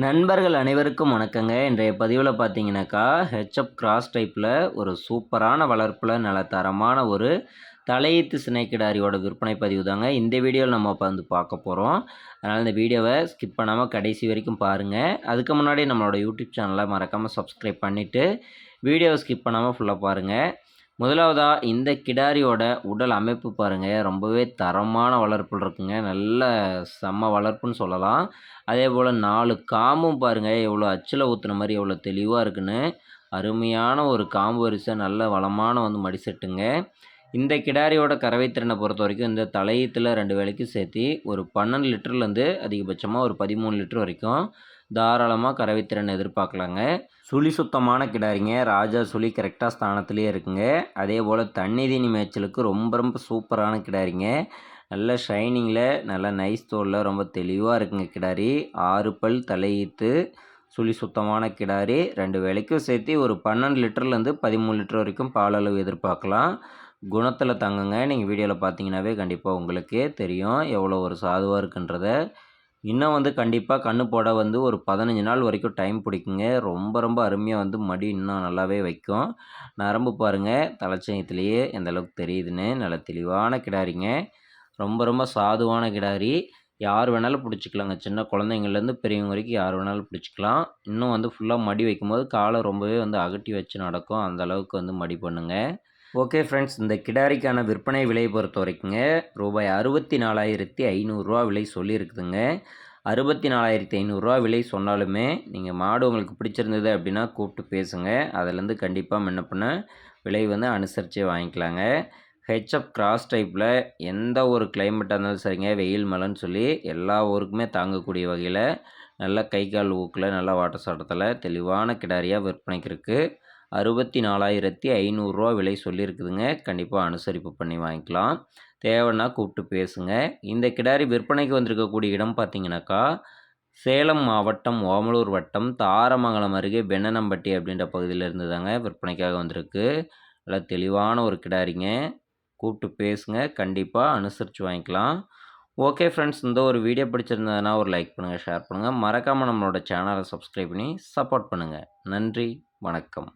நண்பர்கள் அனைவருக்கும் வணக்கங்க. இன்றைய பதிவில் பார்த்தீங்கன்னாக்கா ஹெச்அப் கிராஸ் டைப்பில் ஒரு சூப்பரான வளர்ப்பில் நல்ல தரமான ஒரு தலையீத்து சினைக்கிடாரியோட விற்பனை பதிவு தாங்க இந்த வீடியோவில் நம்ம வந்து பார்க்க போகிறோம் அதனால் இந்த வீடியோவை ஸ்கிப் பண்ணாமல் கடைசி வரைக்கும் பாருங்கள் அதுக்கு முன்னாடி நம்மளோட யூடியூப் சேனலை மறக்காமல் சப்ஸ்கிரைப் பண்ணிவிட்டு வீடியோவை ஸ்கிப் பண்ணாமல் ஃபுல்லாக பாருங்கள் முதலாவதாக இந்த கிடாரியோட உடல் அமைப்பு பாருங்கள் ரொம்பவே தரமான வளர்ப்பு இருக்குங்க. நல்ல செம்ம வளர்ப்புன்னு சொல்லலாம். அதே போல் நாலு காம்பும் பாருங்கள் எவ்வளோ அச்சில் ஊற்றுன மாதிரி எவ்வளோ தெளிவாக இருக்குன்னு. அருமையான ஒரு காம்பு வரிசை நல்ல வளமான வந்து மடிசெட்டுங்க இந்த கிடாரியோட கறவைத்திறனை பொறுத்த வரைக்கும் இந்த தலையத்தில் ரெண்டு வேலைக்கு சேர்த்து ஒரு பன்னெண்டு லிட்டர்லேருந்து அதிகபட்சமாக ஒரு பதிமூணு லிட்டர் வரைக்கும் தாராளமாக கறவைத்திறன் எதிர்பார்க்கலாங்க. சுழி சுத்தமான கிடாரிங்க. ராஜா சுழி கரெக்டாக ஸ்தானத்துலேயே இருக்குங்க. அதே போல் தண்ணி தீனி மேய்ச்சலுக்கு ரொம்ப ரொம்ப சூப்பரான கிடாரிங்க. நல்ல ஷைனிங்கில் நல்ல நைஸ் தோலில் ரொம்ப தெளிவாக இருக்குங்க கிடாரி. ஆறு பல் தலையீத்து சுழி சுத்தமான கிடாரி. ரெண்டு வேலைக்கும் சேர்த்து ஒரு பன்னெண்டு லிட்டர்லேருந்து பதிமூணு லிட்டர் வரைக்கும் பால் அளவு எதிர்பார்க்கலாம். குணத்தில் தங்குங்க. நீங்கள் வீடியோவில் பார்த்தீங்கன்னாவே கண்டிப்பாக உங்களுக்கே தெரியும். எவ்வளோ ஒரு சாதுவாக இருக்குன்றதை. இன்னும் வந்து கண்டிப்பாக கண்ணு போட வந்து ஒரு பதினஞ்சு நாள் வரைக்கும் டைம் பிடிக்குங்க. ரொம்ப ரொம்ப அருமையாக வந்து மடி இன்னும் நல்லாவே வைக்கும். நரம்பு பாருங்கள் தலைச்சயத்துலேயே எந்த அளவுக்கு தெரியுதுன்னு நல்ல தெளிவான கிடாரிங்க. ரொம்ப ரொம்ப சாதுவான கிடாரி. யார் வேணாலும் பிடிச்சிக்கலாங்க. சின்ன குழந்தைங்கள்லேருந்து பெரியவங்க வரைக்கும் யார் வேணாலும் பிடிச்சிக்கலாம். இன்னும் வந்து ஃபுல்லாக மடி வைக்கும்போது காலை ரொம்பவே வந்து அகட்டி வச்சு நடக்கும். அந்த அளவுக்கு வந்து மடி பண்ணுங்கள் ஓகே ஃப்ரெண்ட்ஸ் இந்த கிடாரிக்கான விற்பனை விலை பொறுத்த வரைக்குங்க ரூபாய் அறுபத்தி நாலாயிரத்தி ஐநூறுரூவா விலை சொல்லியிருக்குதுங்க. அறுபத்தி நாலாயிரத்தி ஐநூறுரூவா விலை சொன்னாலுமே நீங்கள் மாடு உங்களுக்கு பிடிச்சிருந்தது அப்படின்னா கூப்பிட்டு பேசுங்க. அதுலேருந்து கண்டிப்பாக என்ன பண்ண விலை வந்து அனுசரித்து வாங்கிக்கலாங்க. ஹெச்எப் கிராஸ் டைப்பில் எந்த ஒரு கிளைமேட்டாக இருந்தாலும் சரிங்க வெயில் மழைன்னு சொல்லி எல்லா ஊருக்குமே தாங்கக்கூடிய வகையில் நல்ல கை கால் ஊக்கில் நல்ல வாட்டர் சாட்டத்தில் தெளிவான கிடாரியாக விற்பனைக்கு இருக்குது அறுபத்தி நாலாயிரத்தி ஐநூறுரூவா விலை சொல்லியிருக்குதுங்க. கண்டிப்பாக அனுசரிப்பு பண்ணி வாங்கிக்கலாம். தேவைன்னா கூப்பிட்டு பேசுங்க. இந்த கிடாரி விற்பனைக்கு வந்திருக்கக்கூடிய இடம் பார்த்தீங்கன்னாக்கா சேலம் மாவட்டம் ஓமலூர் வட்டம் தாரமங்கலம் அருகே பெண்ணனம்பட்டி அப்படின்ற பகுதியில் இருந்து தாங்க விற்பனைக்காக வந்திருக்கு. நல்லா தெளிவான ஒரு கிடாரிங்க. கூப்பிட்டு பேசுங்க. கண்டிப்பாக அனுசரித்து வாங்கிக்கலாம். ஓகே ஃப்ரெண்ட்ஸ் இந்த ஒரு வீடியோ பிடிச்சிருந்ததுன்னா ஒரு லைக் பண்ணுங்கள் ஷேர் பண்ணுங்கள் மறக்காமல் நம்மளோட சேனலை சப்ஸ்கிரைப் பண்ணி சப்போர்ட் பண்ணுங்கள் நன்றி வணக்கம்.